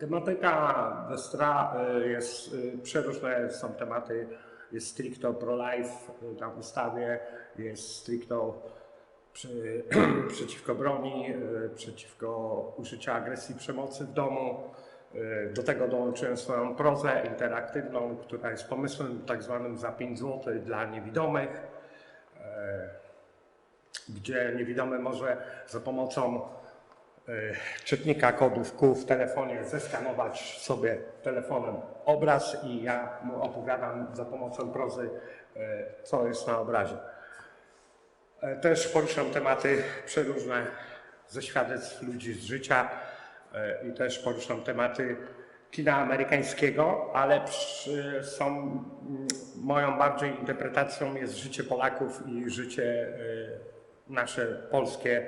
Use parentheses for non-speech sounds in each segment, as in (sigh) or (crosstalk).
Tematyka Westra y, jest y, przeróżne, są tematy, jest stricto pro-life na wystawie, jest stricto przy, (clears throat) przeciwko broni, y, przeciwko użyciu agresji, przemocy w domu. Do tego dołączyłem swoją prozę interaktywną, która jest pomysłem tak zwanym za 5 zł dla niewidomych, gdzie niewidomy może za pomocą czytnika kodów Q w telefonie zeskanować sobie telefonem obraz i ja mu opowiadam za pomocą prozy, y, co jest na obrazie. E, Też poruszam tematy przeróżne ze świadectw ludzi z życia e, i też poruszam tematy kina amerykańskiego, ale przy, są moją bardziej interpretacją jest życie Polaków i życie e, nasze polskie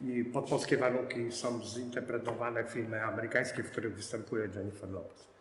i pod polskie warunki są zinterpretowane filmy amerykańskie, w których występuje Jennifer Lopez.